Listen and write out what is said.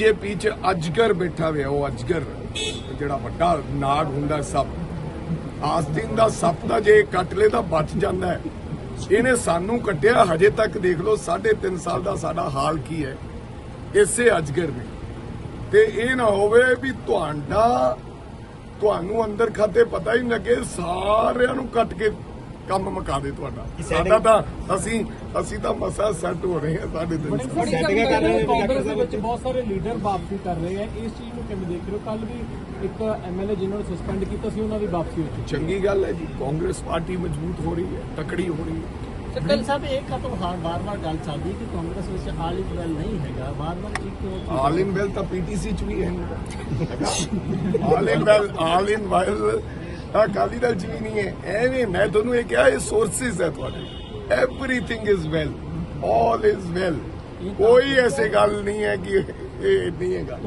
BJP ਚ ਅਜਗਰ ਬੈਠਾ ਹੋਇਆ, ਉਹ ਅਜਗਰ, ਜਿਹੜਾ ਵੱਡਾ ਨਾਗ ਹੁੰਦਾ ਸੱਪ ਆਸਤੀਨ ਦਾ ਸੱਪ ਦਾ ਜੇ ਕੱਟ ਲੇ ਤਾਂ ਬਚ ਜਾਂਦਾ ਹੈ, ਇਹਨੇ ਸਾਨੂੰ ਕੱਟਿਆ, ਹਜੇ ਤੱਕ ਦੇਖ ਲਓ 3.5 ਸਾਲ ਦਾ ਸਾਡਾ ਹਾਲ ਕੀ ਹੈ, ਇਸੇ ਅਜਗਰ ਨੇ ਤੇ ਇਹ ਨਾ ਹੋਵੇ ਵੀ ਤੁਹਾਡਾ, ਤੁਹਾਨੂੰ ਅੰਦਰ ਖਾਤੇ ਪਤਾ ਹੀ ਨਹੀਂ ਲੱਗੇ, ਸਾਰਿਆਂ ਨੂੰ ਕੱਟ ਕੇ ਕੰਮ ਮੁਕਾ ਦੇ ਤੁਹਾਡਾ। ਸਾਡਾ ਤਾਂ ਅਸੀਂ ਅਸੀਂ ਤਾਂ ਮਸਾ ਸੈੱਟ ਹੋ ਰਹੇ ਹਾਂ ਸਾਡੇ ਦਿਨ ਸੈਟਿੰਗਾਂ ਕਰ ਰਹੇ ਨੇ ਕਾਂਗਰਸ ਦੇ ਵਿੱਚ। ਬਹੁਤ ਸਾਰੇ ਲੀਡਰ ਵਾਪਸੀ ਕਰ ਰਹੇ ਆ। ਇਸ ਚੀਜ਼ ਨੂੰ ਕਿਵੇਂ ਦੇਖ ਰਹੇ ਹੋ? ਕੱਲ ਵੀ ਇੱਕ ਐਮਐਲਏ ਜਿਨ੍ਹਾਂ ਨੂੰ ਸਸਪੈਂਡ ਕੀਤਾ ਸੀ ਉਹਨਾਂ ਦੀ ਵਾਪਸੀ ਹੋਈ। ਚੰਗੀ ਗੱਲ ਹੈ ਜੀ ਕਾਂਗਰਸ ਪਾਰਟੀ ਮਜ਼ਬੂਤ ਹੋ ਰਹੀ ਹੈ ਤਕੜੀ ਹੋ ਰਹੀ ਹੈ। ਸੱਕਲ ਸਾਹਿਬ ਇਹ ਕਦੋਂ ਹਾਂ ਬਾਰ-ਬਾਰ ਗੱਲ ਚੱਲਦੀ ਕਿ ਕਾਂਗਰਸ ਵਿੱਚ ਆਲ ਇਜ਼ ਵੈਲ ਨਹੀਂ ਹੈਗਾ। ਬਾਰ-ਬਾਰ ਇੱਕ ਕਿਉਂ ਆਲ ਇਨ ਵੈਲ ਤਾਂ ਪੀਟੀਸੀ ਚ ਵੀ ਹੈ। ਆਲ ਇਨ ਵੈਲ ਆਲ ਇਨ ਵੈਲ ਤਾਂ ਅਕਾਲੀ ਦਲ ਚ ਵੀ ਨਹੀਂ ਹੈ ਐਵੇਂ ਮੈਂ ਤੁਹਾਨੂੰ ਇਹ ਕਿਹਾ ਇਹ ਸੋਰਸਸ ਹੈ ਤੁਹਾਡੇ। Everything is well all is well ਕੋਈ ਐਸੀ ਗੱਲ ਨਹੀਂ ਹੈ ਕਿ ਇਹ ਨਹੀਂ ਹੈਗਾ।